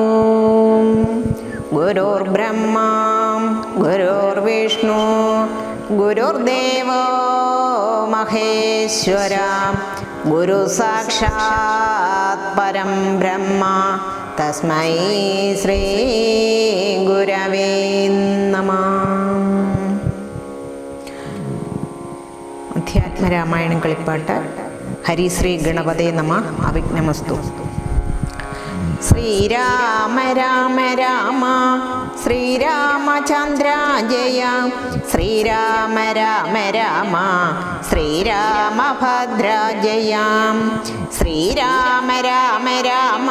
ഓം ഗുരുർബ്രഹ്മാ ഗുരുർവിഷ്ണു ഗുരുർദേവോ മഹേശ്വര ഗുരു സാക്ഷാത് പരം ബ്രഹ്മ തസ്മൈ ശ്രീ ഗുരവേ നമ. അധ്യാത്മരാമായണം കളിപ്പാട്ട് ഹരിശ്രീ ഗണപതേ നമ. അവിഘ്നമസ്തു. ശ്രീരാമ രാമ രാമ ശ്രീരാമചന്ദ്ര ജയ. ശ്രീരാമ രാമ രാമ ശ്രീരാമഭദ്ര ജയ. ശ്രീരാമ രാമ രാമ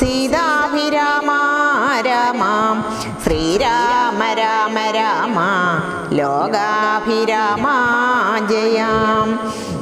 സീതാഭിരാമ രാമ. ശ്രീരാമ രാമ രാമ. ലോകാഭിരാമ ജയാം.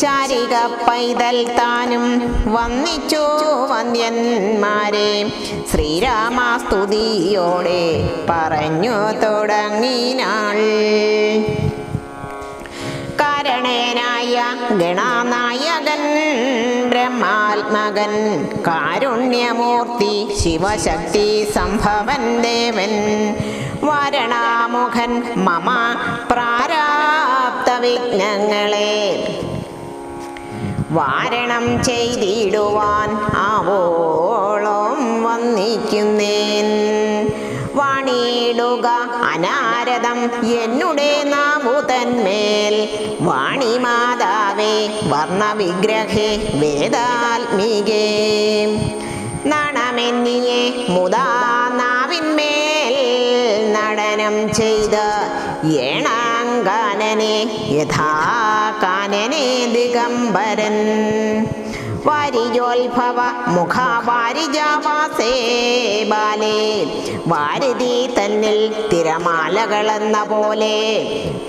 ശാരിക പൈതൽ താനും വന്നിച്ചു വന്ദ്യന്മാരെ. ശ്രീരാമസ്തുതിയോടെ പറഞ്ഞു തുടങ്ങിനാൾ കാരണേനായ ഗണനായകൻ ബ്രഹ്മാത്മകൻ കാരുണ്യമൂർത്തി ശിവശക്തി സംഭവൻ ദേവൻ വാരണാമുഖൻ മമ പ്രാരാപ്ത വിഘ്നങ്ങളെ വാരണം ചെയ്തിടുവാൻ ആവോളം വന്നിക്കുന്നേൻ. വാണിയിടുക അനാരദം എന്നുടെ വാണി വാണിമാതാവേ വർണവിഗ്രഹേ വേദാത്മികേ. നണമെന്നിയെ മുതാ നാവിന്മേൽ നടനം ചെയ്ത് ഏണാങ്കാനനെ യഥാ കാനനെ ദിഗംബരൻ. വാരിജോത്ഭവ മുഖാവാരിജാവാസേ ബാലേ വാരതി തന്നിൽ തിരമാലകളെന്ന പോലെ.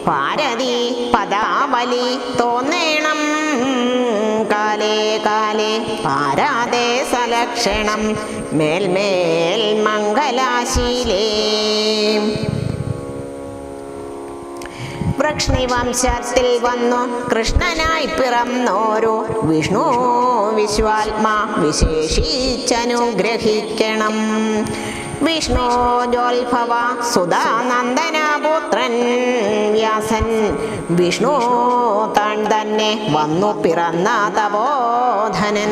ഭാരതി പദാവലി തോന്നേണം. കാലേ കാലേ പാരാതെ സലക്ഷണം മേൽമേൽ മംഗലാശീലേ. വൃക്ഷ്ണി വംശത്തിൽ വന്നു. കൃഷ്ണനായി പിറന്നോരു വിഷ്ണു വിശ്വാത്മാ വിശേഷിച്ചനുഗ്രഹിക്കണം. വിഷ്ണു ജോത്ഭവ സുധാനന്ദനപുത്രൻ വ്യാസൻ. വിഷ്ണു താൻ തന്നെ വന്നു പിറന്ന തപോധനൻ.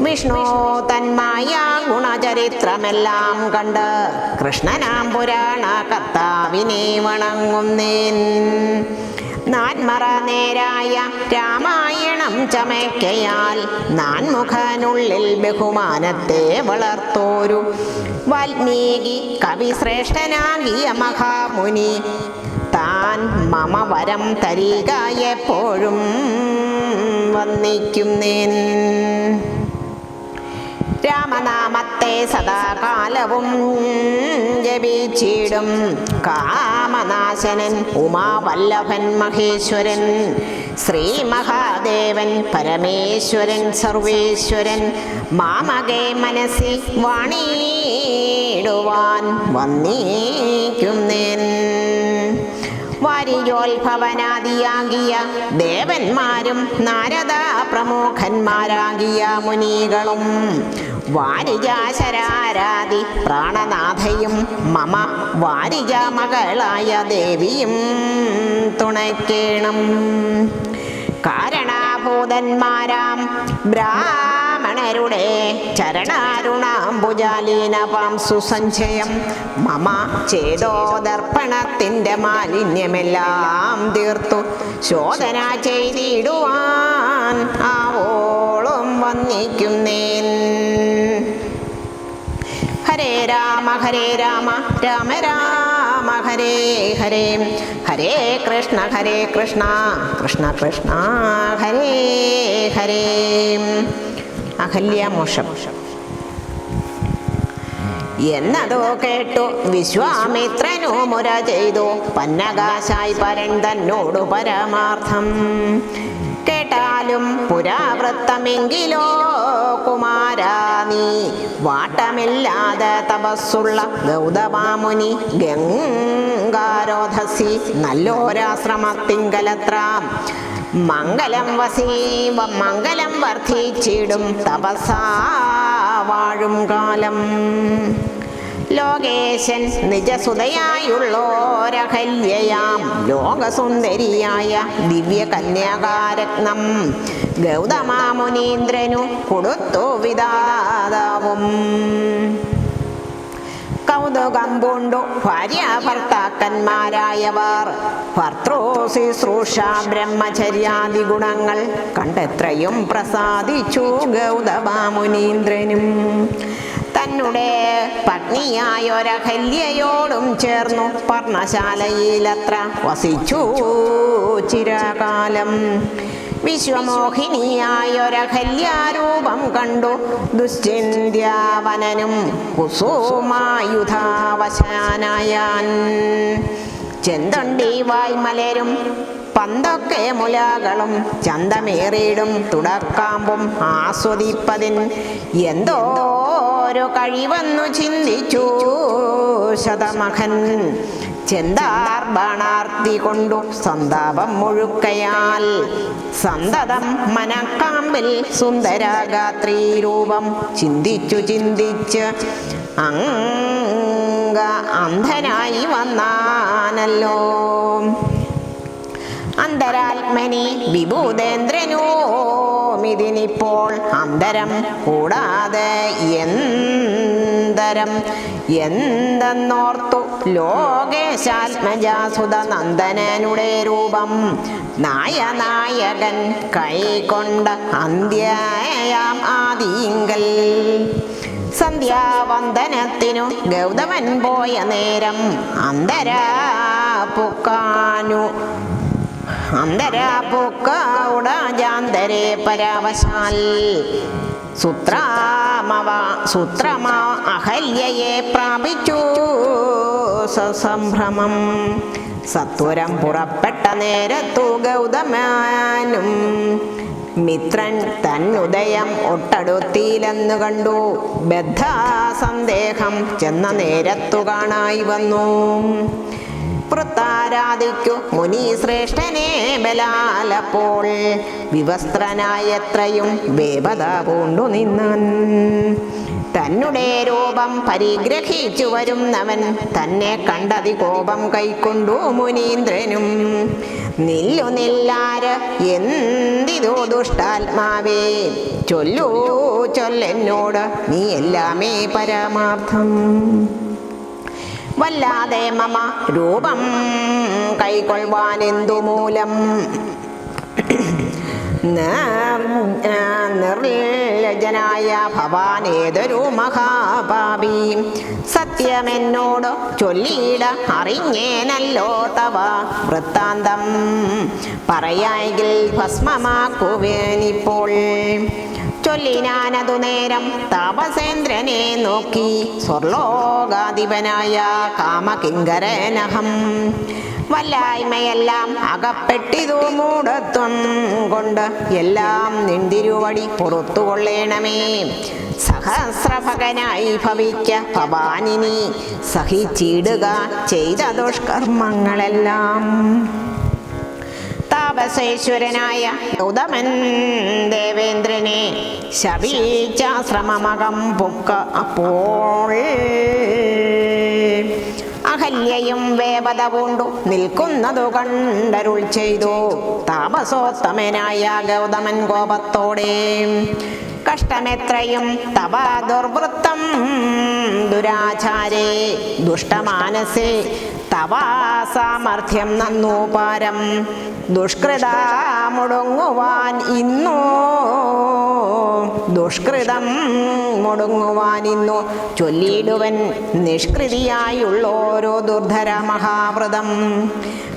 വിഷ്ണു തന്മായ ഗുണചരിത്രമെല്ലാം കണ്ട് കൃഷ്ണനാം പുരാണ കർത്താവിനെ വണങ്ങുന്നേൻ. നാൻമറ നേരായ രാമായണം ചമയ്ക്കയാൽ നാൻമുഖനുള്ളിൽ ബഹുമാനത്തെ വളർത്തോരു. വാൽമീകി കവിശ്രേഷ്ഠനാകിയ മഹാമുനി താൻ മമ വരം തരിക എപ്പോഴും വന്നിക്കുന്നേൻ. രാമനാമത്തെ സദാകാലവും ജപിച്ചിടും. കാമനാശനൻ ഉമാവല്ലഭൻ മഹേശ്വരൻ ശ്രീ മഹാദേവൻ പരമേശ്വരൻ സർവേശ്വരൻ മാമകെ മനസ്സിൽ വാണിയിടുവാൻ വന്നേക്കുന്നേൻ. വാരിയോത്ഭവനാദിയാകിയ ദേവന്മാരും നാരദ പ്രമുഖന്മാരാകിയ മുനികളും വാരിജാശരാരാതി പ്രാണനാഥയും മമ വാരിജ മകളായ ദേവിയും തുണയ്ക്കേണം കാരണാഭൂതന്മാരാം ബ്രാഹ്മണരുടെ ചരണാരുണാംബുജാലീനപാം സുസഞ്ചയം. മമ ചേതോദർപ്പണത്തിന്റെ മാലിന്യമെല്ലാം തീർത്തു. ശോധന ചെയ്തിടുവാൻ ആവോളം വന്നിക്കുന്നേൻ രാമ ഹരേ രാമ രാമ രാമ ഹരേ ഹരേ. ഹരേ കൃഷ്ണ ഹരേ കൃഷ്ണ കൃഷ്ണ കൃഷ്ണ ഹരേ ഹരേ. അഹല്യ അഹല്യമോഷം എന്നതോ കേട്ടു വിശ്വാമിത്രനു മുര ചെയ്തു. പന്നകാശായി പരൻ തന്നോടു പരമാർത്ഥം. കേട്ടാലും പുരാവൃത്തമെങ്കിലോ കുമാരാ നീ. വാട്ടമില്ലാതെ തപസ്സുള്ള ഗൗതമാമുനി ഗംഗാരോധസി നല്ലോരാശ്രമത്തിങ്കലത്രാം. മംഗലം വസീവ മംഗലം വർദ്ധിച്ചിടും തപസാ വാഴും കാലം. ലോകേശൻ നിജസുതയായുള്ളോരഹല്യയാം. ലോകസുന്ദരിയായ ദിവ്യ കന്യാകാരത്നം ഗൗതമാമുനീന്ദ്രനു കൊടുത്തു വിതാതാവും കൗതുകം പൂണ്ടു ഭാര്യ ഭർത്താക്കന്മാരായവർ. ഭർത്തൃശുശ്രൂഷ ബ്രഹ്മചര്യാദി ഗുണങ്ങൾ കണ്ടെത്രയും പ്രസാദിച്ചു ഗൗതമാമുനീന്ദ്രനും. തന്നെ പത്നിയായൊരഹല്യയോടും ചേർന്നു പർണശാലയിലത്ര വസിച്ചു ചിരകാലം. വിശ്വമോഹിനിയായൊരഹല്യാരൂപം കണ്ടു ദുശ്ചിന്ത്യാവനനും കുസുമായുധാവശാനായാൻ. ചെന്തൊണ്ടി വായ്മലരും പന്തൊക്കെ മുലകളും ചന്തമേറിയിടും തുടക്കാമ്പും ആസ്വദിപ്പതിൻ എന്തോ ഒരു കഴിവെന്നു ചിന്തിച്ചു. ശതമഹൻ ചെന്താർ ബാണാർത്തി കൊണ്ടു സന്താപം മുഴുക്കയാൽ സന്തതം മനക്കാമ്പിൽ സുന്ദരാഗാത്രി രൂപം ചിന്തിച്ചു ചിന്തിച്ച് അങ്ങ അന്ധനായി വന്നാനല്ലോ. അന്തരാത്മനി വിഭൂതേന്ദ്രനോമിതിനിപ്പോൾ അന്തരം കൂടാതെ എന്തരം? എന്തെന്നോർത്തു? ലോകേശാത്മജാസുത നന്ദനനുടെ രൂപം നായനായകൻ കൈകൊണ്ട അന്ത്യായാം ആദിങ്കൽ സന്ധ്യാവന്ദനത്തിനു ഗൗതമൻ പോയ നേരം അന്തരാ പുക്കാനു. അന്തരാപൂക്കൗടാജാന്തരെ പരാവശാൽ. സുത്രാമവ സുത്രമ അഹല്യയെ പ്രാപിച്ചു. സസംഭ്രമം. സത്വരം പുറപ്പെട്ട നേരത്തു ഗൗതമാനും മിത്രൻ തന്നുദയം ഒട്ടടുത്തിയിലെന്നു കണ്ടു. ബദ്ധ സന്ദേഹം ചെന്ന നേരത്തു കാണായി വന്നു. വൃത്താരാധിക്കു മുനി ശ്രേഷ്ഠനെ ബലാലപ്പോൾ വിവസ്ത്രനായത്രയും വേപത പൂണ്ടു നിന്നാൻ തന്നെ രൂപം പരിഗ്രഹിച്ചു വരുന്നവൻ. തന്നെ കണ്ടതി കോപം കൈക്കൊണ്ടു മുനീന്ദ്രനും. നില്ലു നില്ലാര് എന്തിതോ ദുഷ്ടാത്മാവേ. ചൊല്ലൂ ചൊല്ലെന്നോട് നീ എല്ലാമേ പരമാർത്ഥം. വല്ലാതെ മമ രൂപം കൈക്കൊള്ളുവാൻ എന്തു മൂലം ഭവാൻ ഏതൊരു മഹാപാപി? സത്യമെന്നോട് ചൊല്ലിയിട അറിഞ്ഞേനല്ലോ തവ. വൃത്താന്തം പറയായെങ്കിൽ ഭസ്മമാക്കുവേനിപ്പോൾ. ചൊല്ലിനാനതു നേരം താപസേന്ദ്രനെ നോക്കി. സ്വർലോകാധിപനായ കാമകിങ്കരനഹം. വല്ലായ്മയെല്ലാം അകപ്പെട്ടിതു മൂടത്വം കൊണ്ട് എല്ലാം നിന്തിരുവടി പുറത്തുകൊള്ളേണമേ. സഹസ്രഭകനായി ഭവിക്ക ഭവാനിനി സഹിച്ചിടുക ചെയ്ത ദുഷ്കർമ്മങ്ങളെല്ലാം. താപസേശ്വരനായ ഗൗതമൻ ദേവേന്ദ്രനെ ശബീച്ചാശ്രമമകം പൊക്ക അപ്പോൾ. അഹല്യയും വേവത പൂണ്ടു നിൽക്കുന്നതു കണ്ടരുൾ ചെയ്തു. താപസോത്തമനായ ഗൗതമൻ കോപത്തോടെ. കഷ്ടമെത്രയും തപ ദുർവൃത്തം ദുരാചാരേ ദുഷ്ടമാനസേ തവാസാമർഥ്യം നന്നു പാരം. ദുഷ്കൃത മുടങ്ങുവാൻ ഇന്നു. ദുഷ്കൃതം മുടങ്ങുവാൻ ഇന്നു. ചൊല്ലിയിടുവൻ നിഷ്കൃതിയായുള്ളോരോ ദുർധര മഹാവ്രതം.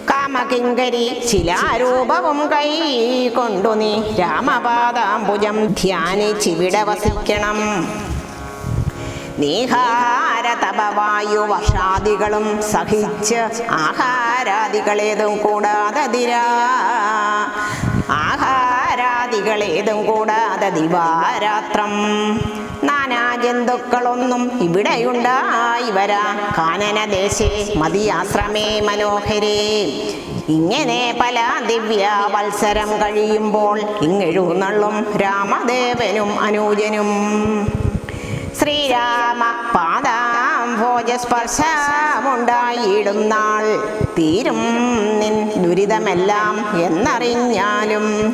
കാമകിങ്കരി ശിലാരൂപവും കൈ കൊണ്ടു നീ രാമപാദാംബുജം ധ്യാനിച്ചിവിടെ വസിക്കണം നീഹാര തപവായു വർഷാദികളും സഹിച്ച് ആഹാരാദികളേതും കൂടാതെ ദിരാ ആഹാരാദികളേതും കൂടാതെ ദിവാരാത്രം നാനാ ജന്തുക്കളൊന്നും ഇവിടെയുണ്ടായി വരാ കാനനദേശേ മതിയാശ്രമേ മനോഹരേ. ഇങ്ങനെ പല ദിവ്യ വത്സരം കഴിയുമ്പോൾ ഇങ്ങെഴുന്നള്ളും രാമദേവനും അനുജനും. ശ്രീരാമ പാദാംഭോജസ്പർശമുണ്ടായിടും നാൾ. തീരും നിൻ ദുരിതമെല്ലാം എന്നറിഞ്ഞാലും.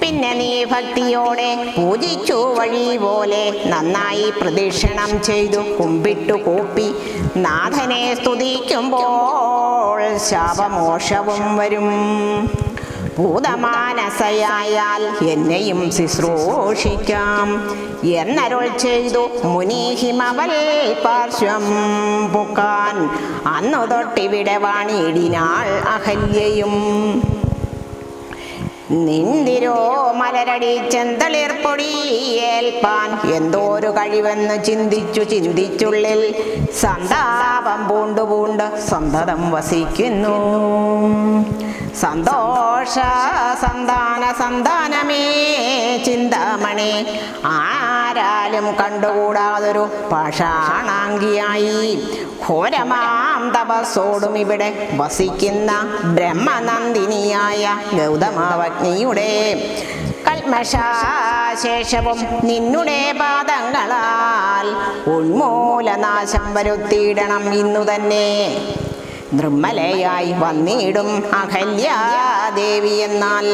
പിന്നെ നീ ഭക്തിയോടെ പൂജിച്ചു വഴി പോലെ നന്നായി പ്രദക്ഷിണം ചെയ്തു കുമ്പിട്ടു കൂപ്പി നാഥനെ സ്തുതിക്കുമ്പോൾ ശാപമോഷവും വരും. ഭൂതമാനസയായാൽ എന്നെയും ശുശ്രൂഷിക്കാം. എന്നരുൾ ചെയ്തു മുനീഹിമവൽ പാർശ്വം പുക്കാൻ. അന്നു തൊട്ടിവിടെ വാണിയിടിനാൾ അഹല്യയും. നിന്തിരോ മലരടി ചെന്തളിർപ്പൊടി ഏൽപ്പാൻ എന്തോരു കഴിവെന്ന് ചിന്തിച്ചു ചിന്തിച്ചുള്ളിൽ സന്താപം പൂണ്ടു പൂണ്ട് സന്തതം വസിക്കുന്നു. സന്തോഷ സന്താന സന്താനമേ ചിന്താമണി. ആരാലും കണ്ടുകൂടാതൊരു പാഷാണാങ്കിയായി ഘോരമാം തപസ്സോടും ഇവിടെ വസിക്കുന്ന ബ്രഹ്മനന്ദിനിയായ ഗൗതമാവഗ്നിയുടെ കൽമശാശേഷവും നിന്നുടെ പാദങ്ങളാൽ ഉന്മൂലനാശം വരുത്തിയിടണം ഇന്നു തന്നെ നിർമ്മലയായി വന്നിടും അഹല്യാദേവി എന്നാൽ.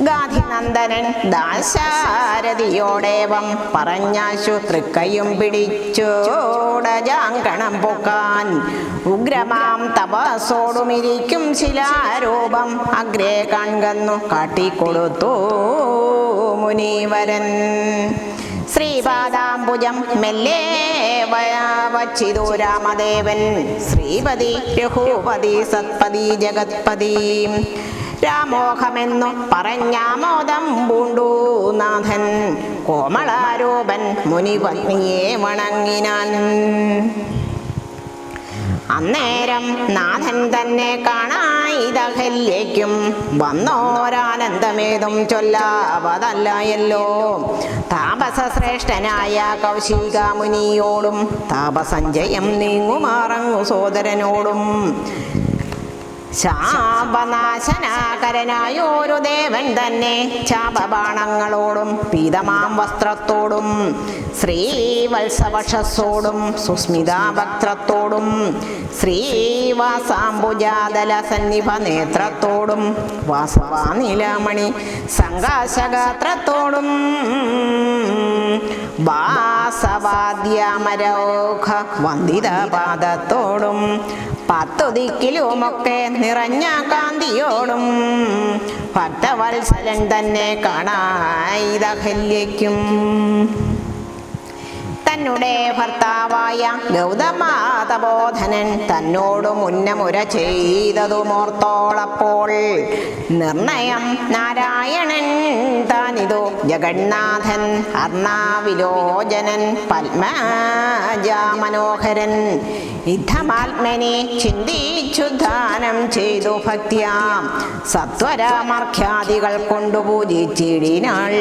ഗാധിനന്ദനൻ ദാശാരഥിയോടേവം പറഞ്ഞാശു തൃക്കയും പിടിച്ചോടജാങ്കണം പൊക്കാൻ ഉഗ്രമാം തപസോടുമിരിക്കും ശിലാരൂപം. അഗ്രേ കൺകന്നു കാട്ടിക്കൊടുത്തു മുനീവരൻ. ശ്രീപാദാംബുജം മെല്ലെ വച്ചിതു രാമദേവൻ. ശ്രീപതി രഘുപതി സത്പതി ജഗത്പതി. രാമോഹമെന്നു പറഞ്ഞാമോദം പൂണ്ടു നാഥൻ. കോമളാരൂപൻ മുനിപത്നിയെ വണങ്ങിനാൻ. അന്നേരം നാഥൻ തന്നെ കാണായിതഹല്യയ്ക്കും വന്നോരാനന്ദമേതും ചൊല്ലാവതല്ലയല്ലോ. താപസശ്രേഷ്ഠനായ കൗശിക മുനിയോടും താപസഞ്ജയം നീങ്ങുമാറങ്ങു സോദരനോടും. ശാപനാശനാകരനായോരു ദേവൻ തന്നെ. ശാപബാണങ്ങളോടും പീതമാം വസ്ത്രത്തോടും ശ്രീവത്സവക്ഷത്തോടും സുസ്മിതാഭക്ത്രത്തോടും ശ്രീവാസാംബുജാതല സന്നിഭ നേത്രത്തോടും വാസവാനിലമണി സംഘാശഗാത്രത്തോടും വാസവാദ്യാമരോഖ വന്ദിത പാദത്തോടും പത്തു ദിക്കിലുമൊക്കെ നിറഞ്ഞ കാന്തിയോടും ഭക്തവത്സലൻ തന്നെ കാണായിതഹല്യയ്ക്കും തന്നെ ഭർത്താവായ ഗൗതമാതബോധനൻ തന്നോട് മുന്നമുര ചെയ്തതുമോർത്തോളപ്പോൾ. നിർണയം നാരായണൻ താനിതു ജഗന്നാഥൻ അർണാവിലോചനൻ പത്മജാമനോഹരൻ. യുദ്ധമാത്മനെ ചിന്തിച്ചു ദാനം ചെയ്തു ഭക്തിയാം. സത്വരാമർഖ്യാദികൾ കൊണ്ടു പൂജിച്ചിടിനാൾ.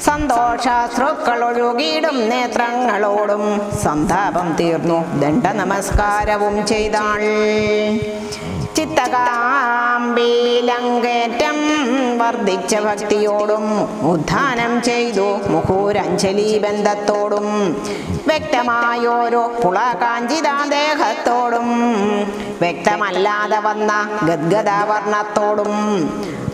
സന്തോഷാശ്രുക്കളൊഴുകിയിടും നേത്രങ്ങളോടും. സന്താപം തീർന്നു. ദണ്ഡ നമസ്കാരവും ചെയ്താൾ. ചിത്തകാമ്പീലങ്കേറ്റം വർദ്ധിച്ച ഭക്തിയോടും ഉദ്ധാനം ചെയ്തു. മുഹൂരഞ്ജലി ബന്ധത്തോടും വ്യക്തമായോരോ പുളകാഞ്ചിതാദേഹത്തോടും വ്യക്തമല്ലാതെ വന്ന ഗദ്ഗദാവർണത്തോടും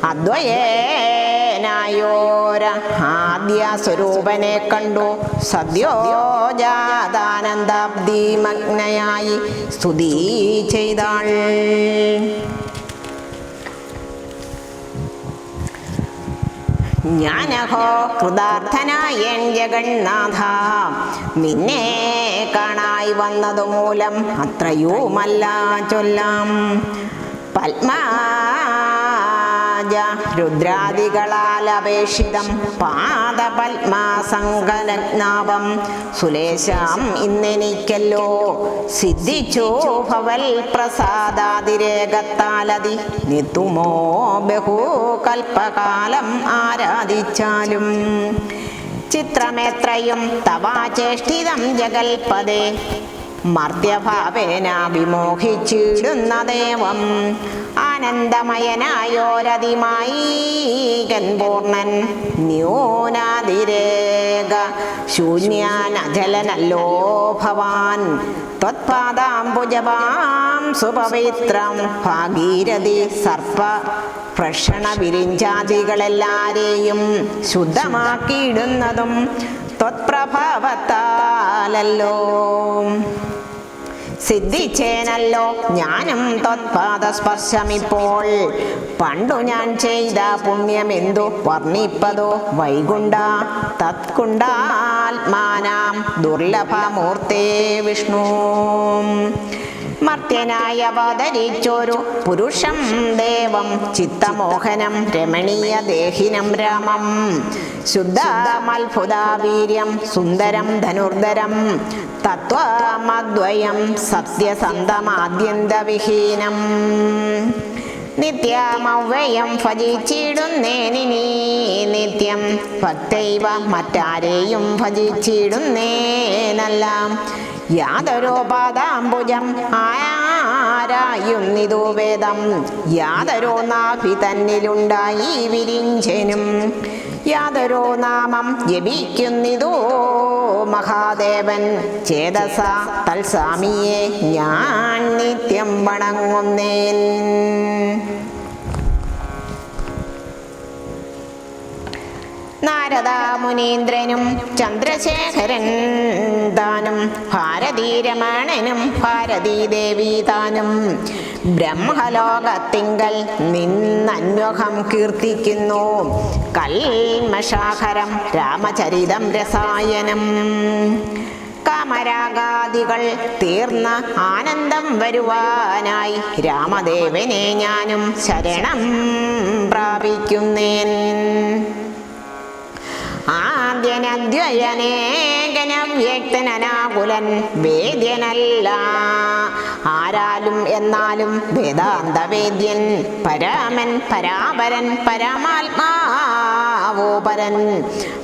അദ്വയേനായോര ആദ്യ സ്വരൂപനെ കണ്ടു. സദ്യോജാതാനന്ദാബ്ദിമഗ്നയായി സ്തുതി ചെയ്താൾ. ഞാനഹോ കൃതാർത്ഥനായൻ ജഗന്നാഥ നിന്നെ കാണായി വന്നതുമൂലം അത്രയുമല്ല ചൊല്ലാം. പത്മാജ രുദ്രാദികളാൽ അപേക്ഷിതം പാദപത്മാസങ്കലഗ്നാപം സുലേശാം ഇന്നെനിക്കല്ലോ. സിദ്ധിച്ചു ഭവൽ പ്രസാദാതിരേകത്താലതി നിത്തുമോ ബഹുകൽപ്പകാലം ആരാധിച്ചാലും. ചിത്രമേത്രയും തവാചേഷ്ടിതം ജഗൽപദേ മർത്യഭാവേന വിമോഹിച്ചിടുന്ന ദേവം ആനന്ദമയനായോരതിമായി കൺപൂർണൻ ന്യൂനാതിരേക ശൂന്യാനജലനല്ലോ ഭവാൻ. ത്വത്പാദാംബുജപാം സുപവിത്രം ഭാഗീരഥി സർപ്പ ഭക്ഷണ വിരിഞ്ചാതികളെല്ലാരെയും ശുദ്ധമാക്കിയിടുന്നതും ത്വത്പ്രഭാവത്താലല്ലോ. സിദ്ധിച്ചേനല്ലോ. ഞാനും തൊത്പാദസ്പർശമിപ്പോൾ പണ്ടു ഞാൻ ചെയ്ത പുണ്യമെന്തു? വർണിപ്പതോ വൈകുണ്ട തത്കുണ്ടാത്മാനാം ദുർലഭമൂർത്തേ വിഷ്ണു. മർത്യനായ പുരുഷം ദേവം ചിത്തമോഹനം രമണീയ ദേഹിനം രാമം. ശുദ്ധമത്ഭുതാവീര്യം സുന്ദരം ധനുർധരം തത്വമദ്വയം സത്യസന്ധമാദ്യന്തവിഹീനം. നിത്യമവ്യയം ഭജിച്ചിടുന്നേനിനി നിത്യം ഭക്തൈവ മറ്റാരെയും ഭജിച്ചിടുന്നേനല്ല. യാതൊരു പാദാംബുജം ആരായുന്നിതു വേദം. യാതൊരു നാഭി തന്നിലുണ്ടായി വിരിഞ്ചനും. യാതൊരു നാമം ജപിക്കുന്നിതോ മഹാദേവൻ. ചേതസ തൽസ്വാമിയെ ഞാൻ നിത്യം വണങ്ങുന്നേൻ. നാരദ മുനീന്ദ്രനും ചന്ദ്രശേഖരൻ താനും ഭാരതീരമണനും ഭാരതീദേവി താനും ബ്രഹ്മലോകത്തിങ്കൽ നിന്നന്വഹം കീർത്തിക്കുന്നു. കൽമഷാഹരം രാമചരിതം രസായനം. കാമരാഗാദികൾ തീർന്ന ആനന്ദം വരുവാനായി രാമദേവനെ ഞാനും ശരണം പ്രാപിക്കുന്നേൻ. ആദ്യനദ്വയനേകനവ്യക്തനാകുലൻ വേദ്യനല്ല. ആരാലും എന്നാലും വേദാന്തവേദ്യൻ പരാമൻ പരാപരൻ പരമാത്മാവോപരൻ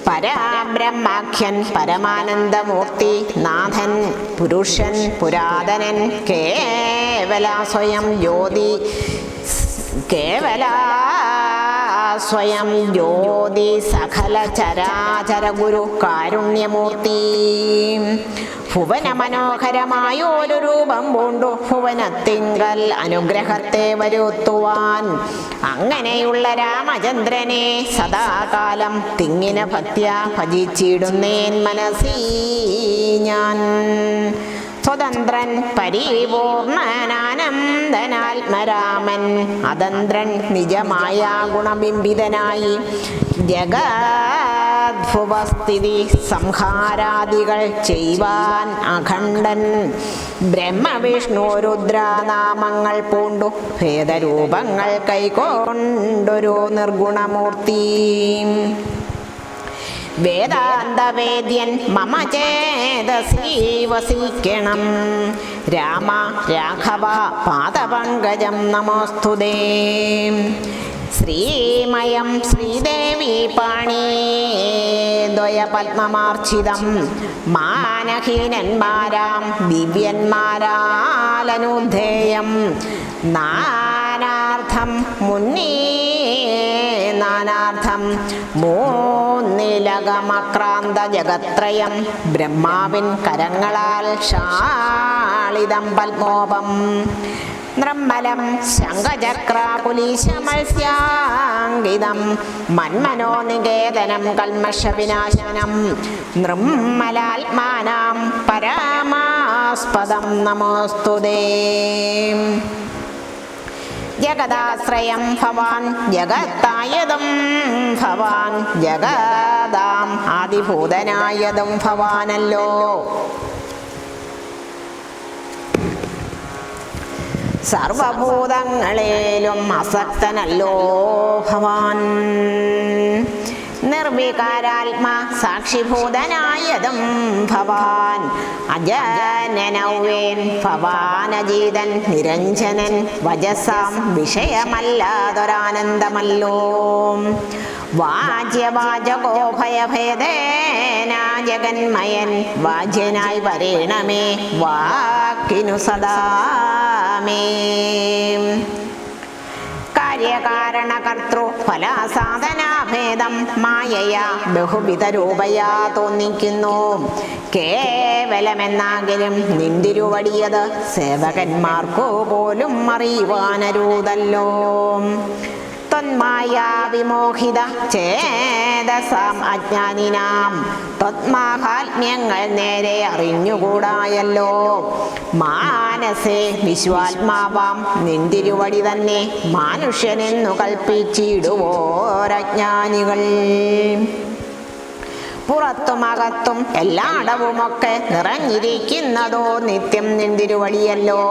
പരാബ്രഹ്മാഖ്യൻ പരമാനന്ദമൂർത്തി നാഥൻ പുരുഷൻ പുരാതനൻ കേവല സ്വയം ജ്യോതി കേവല സ്വയം ജ്യോതി സകല ചരാചര ഗുരു കാരുണ്യമൂർത്തി ഭുവന മനോഹരമായ ഒരു രൂപം പൂണ്ടു ഭുവനത്തിങ്കൽ അനുഗ്രഹത്തെ വരുത്തുവാൻ. അങ്ങനെയുള്ള രാമചന്ദ്രനെ സദാകാലം തിങ്ങിന ഭക്ത്യ ഭജിച്ചിടുന്നേൻ മനസ്സീ ഞാൻ. സ്വതന്ത്രൻ പരിപൂർണനാനന്ദനാത്മരാമൻ. അതന്ത്രൻ നിജമായ ഗുണബിംബിതനായി ജഗാദ്ഭുവസ്ഥിതി സംഹാരാദികൾ ചെയ്യുവാൻ അഖണ്ഡൻ ബ്രഹ്മവിഷ്ണു രുദ്രാനാമങ്ങൾ പൂണ്ടു. ഭേദരൂപങ്ങൾ കൈകൊണ്ടൊരു നിർഗുണമൂർത്തി. വേദാന്തവേദ്യൻ മമ ചേതസി വസിക്കണം. രാമ രാഘവ പാദപങ്കജം നമോസ്തുതേ. ശ്രീമയം ശ്രീദേവി പാണി ദ്വയപത്മമാർച്ചിതം. മാനഹീനന്മാരാം ദിവ്യന്മാരാലനുധേയം നാനാർത്ഥം മുന്നീ നാനാർത്ഥം മൂന്നിലകമക്രാന്ത ജഗത്രയം. ബ്രഹ്മാവിൻ കരങ്ങളാൽ ഷാളിതം പത്മോപം. നിർമ്മലം ശങ്കചക്രാകുലീശമത്സ്യാങ്കിതം മന്മനോ നികേതനം കൽമഷവിനാശനം. നിർമ്മലാത്മാനാം പരമാസ്പദം. നമോസ്തുതേ. ജഗദാശ്രയം ഭവാൻ ജഗത്തായതും ഭവാൻ ജഗദാം ആദിഭൂതനായതും ഭവാനല്ലോ. സർവഭൂതങ്ങളിലും അസക്തനല്ലോ ഭവാൻ. നിർവികാരാത്മാ സാക്ഷിഭൂതനായതും ഭവാൻ. അജനനൗവേൻ ഭവാനജീതൻ നിരഞ്ജനൻ വജസാം വിഷയമല്ലാതൊരാനന്ദമല്ലോ. വാജ്യവാചകോ ഭയഭേദേന ജഗന്മയൻ വാജ്യനായി വരേണമേ വാക്കിനു സദാ മേ കാര്യകാരണകർത്തൃ ഫലാസാധനാഭേദം മായയാ ബഹുവിധ രൂപയാ തോന്നിക്കുന്നു. കേവലമെന്നാകിലും നിന്തിരുവടിയത് സേവകന്മാർക്കു പോലും അറിയുവാനരുതല്ലോ. ത്വന്മായ നേരെ അറിഞ്ഞുകൂടായല്ലോ. മാനസേ വിശ്വാത്മാവാം. നിന്തിരുവടി തന്നെ മാനുഷ്യനെന്നു കൽപ്പിച്ചിടുവോരജ്ഞാനികൾ. പുറത്തും അകത്തും എല്ലായിടവുമൊക്കെ നിറഞ്ഞിരിക്കുന്നതോ നിത്യം നിന്തിരുവടിയല്ലോ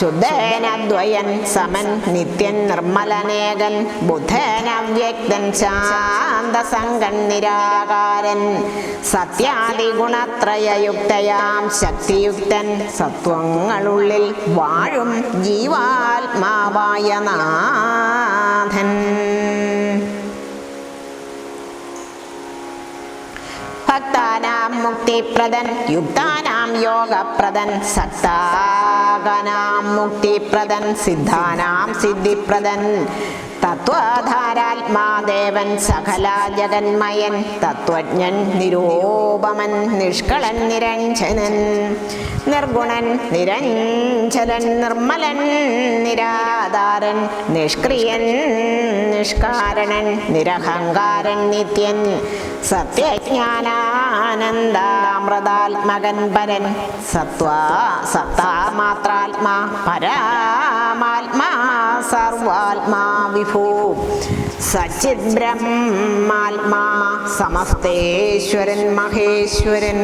ശുദ്ധേനദ്വയൻ സമൻ നിത്യൻ നിർമ്മലനേകൻ ബുദ്ധനവ്യക്തൻ ശാന്തസംഗൻ നിരാകാരൻ. സത്യാദിഗുണത്രയയുക്തയാം ശക്തിയുക്തൻ. സത്വങ്ങളുള്ളിൽ വാഴും ജീവാത്മാവായ നാഥൻ. ഭക്താനാം മുക്തിപ്രദൻ യുക്താനാം യോഗപ്രദൻ സക്താകനാം മുക്തിപ്രദൻ സിദ്ധാനാം സിദ്ധിപ്രദൻ. തത്വധാരാത്മാദേവൻ സകല ജഗന്മയൻ തത്വജ്ഞൻ നിരൂപമൻ നിഷ്കളൻ നിരഞ്ജനൻ നിർഗുണൻ നിരഞ്ജനൻ നിർമ്മലൻ നിരാധാരൻ നിഷ്ക്രിയൻ നിഷ്കാരണൻ നിരഹങ്കാരൻ നിത്യൻ സത്യജ്ഞാനാനന്ദാമൃതാത്മകൻ പരൻ സത്വാ സത്താമാത്രാത്മാ പരാമാത്മാ സർവാത്മാ വിഭൂ സച്ചിത് ബ്രഹ്മാത്മാ സമസ്തേശ്വരൻ മഹേശ്വരൻ.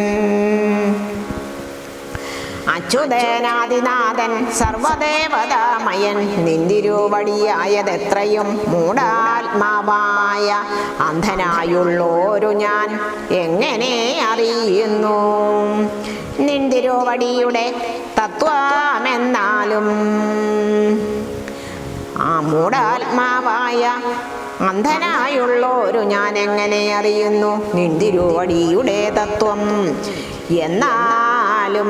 അച്യുതനാദിനാഥൻ സർവദേവതാമയൻ നിന്തിരുവടിയായതെത്രയും മൂടാത്മാവായ അന്ധനായുള്ളോരു ഞാൻ എങ്ങനെ അറിയുന്നു? നിന്തിരുവടിയുടെ തത്വമെന്നാലും ആ മൂടാത്മാവായ അന്ധനായുള്ളോരു ഞാൻ എങ്ങനെ അറിയുന്നു? നിന്തിരുവടിയുടെ തത്വം. എന്നാലും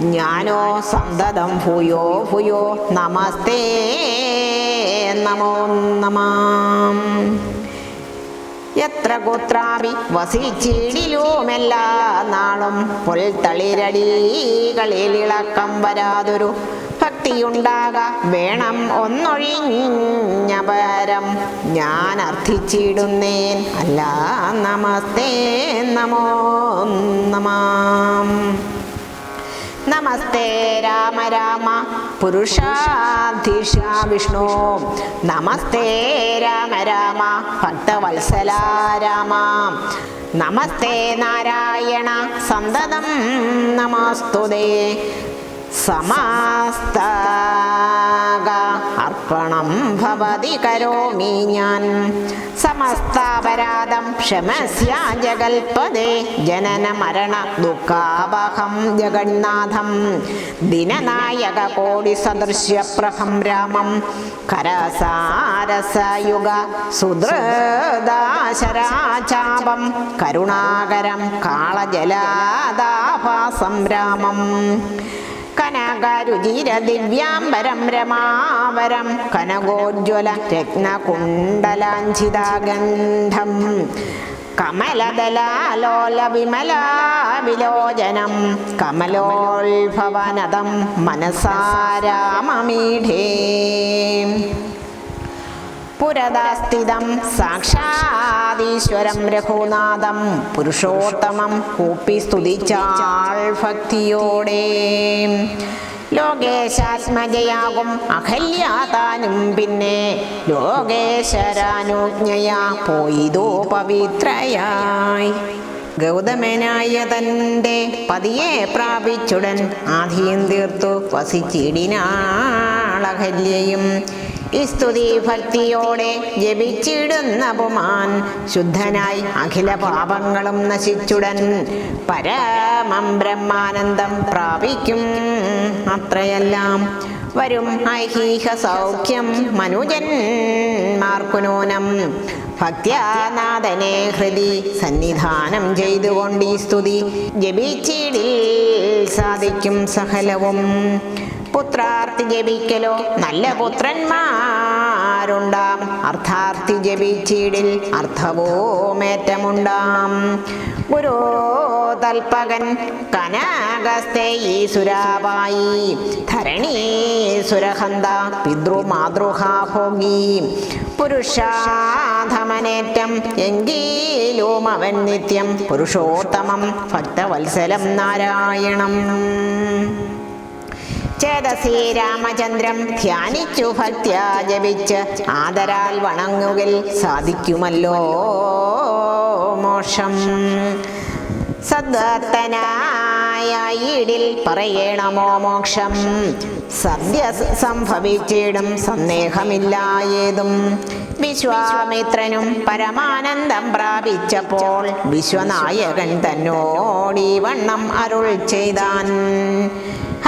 ഞാനോ സന്തതം ഭൂയോ ഭൂയോ. നമസ്തേ നമോ നമാം. എത്ര ഗോത്രാവി വസിച്ചിടിലുമെല്ലാ നാളും പുൽത്തളിരടികളിൽ ഇളക്കം വരാതൊരു ഭക്തിയുണ്ടാക വേണം ഒന്നൊഴിഞ്ഞപരം ഞാൻ അർത്ഥിച്ചിടുന്നേൻ അല്ല നമസ്തേ നമോ നമാം. നമസ്തേ രാമ രാമ. പുരുഷാധിഷ വിഷ്ണു. നമസ്തേ രാമ രാമ. ഭക്തവത്സല രാമ. നമസ്തേ നാരായണ. സന്തതം നമസ്തുതേ. സമാസ്താക അർപ്പണം ഭവതി കരോമി ഞാൻ. സമസ്താപരാധം ക്ഷമസ്യ ജഗൽപദേ ജനന മരണ ദുഃഖാവഹം ജഗന്നാഥം. ദിനനായക കോടി സദൃശ്യപ്രഭം രാമം. കരസാരസയുഗ സുദൃദാശരാചാപം കരുണാകരം കാളജലാദാഭാസം രാമം. കനകരുചിര ദിവ്യാംബരം രമാവരം കനകോജ്വല രത്നകുണ്ടലാഞ്ചിതാഗന്ധം കമലദലാലോല വിമലാവിലോചനം കമലോത്ഭവനദം മനസാരാമമീഢേ പുരതാസ്ഥിതം സാക്ഷാദീശ്വരം രഘുനാഥം പുരുഷോത്തമം കൂപ്പി സ്തുതിച്ചാൾ ഭക്തിയോടെ. ലോകേശാത്മജയാകും അഹല്യാതാനും പിന്നെ ലോകേശ്വരാനുജ്ഞയാ പോയിതോ പവിത്രയായി. ഗൗതമനായ തന്റെ പതിയെ പ്രാപിച്ചുടൻ ആധിയും തീർത്തു വസിച്ചിടിനാളഹല്യയും ഈ സ്തുതി ഭക്തിയോടെ ജപിച്ചിടുന്ന പുമാൻ ശുദ്ധനായി അഖില പാപങ്ങളും നശിച്ചുടൻ പരമം ബ്രഹ്മാനന്ദം പ്രാപിക്കും. അത്രയെല്ലാം വരും ഐഹീഹ സൗഖ്യം മനുജന്മാർക്കുനൂനം. ഭക്തനാഥനെ ഹൃദി സന്നിധാനം ചെയ്തുകൊണ്ട് ഈ സ്തുതി ജപിച്ചിടിൽ സാധിക്കും സകലവും. പുത്രാർത്ഥി ജപിക്കലോ. നല്ല പുത്രന്മാരുണ്ടാം. അർത്ഥാർത്ഥി ജപിച്ചിടിൽ അർത്ഥവോമേറ്റമുണ്ടാം ഗുരു തൽപകൻ കനകസ്തേ ഈസുരാവായി. ധരണീ സുരഹന്ത പിതൃമാതൃഹാഭോഗി. പുരുഷാധമനേറ്റം എങ്കിലും അവൻ നിത്യം പുരുഷോത്തമം ഭക്തവത്സലം നാരായണം. ചേതസി രാമചന്ദ്രം ധ്യാനിച്ചു ഭക്ത്യ ആദരാൽ വണങ്ങുകിൽ സാധിക്കുമല്ലോ മോക്ഷം. സദ്വത്തനായിടിൽ പറയണമോ മോക്ഷം? സദ്യ സംഭവിച്ചിടും സന്ദേഹമില്ല ഏതും. വിശ്വാമിത്രനും പരമാനന്ദം പ്രാപിച്ചപ്പോൾ വിശ്വനായകൻ തന്നോടി വണ്ണം അരുൾ ചെയ്താൻ.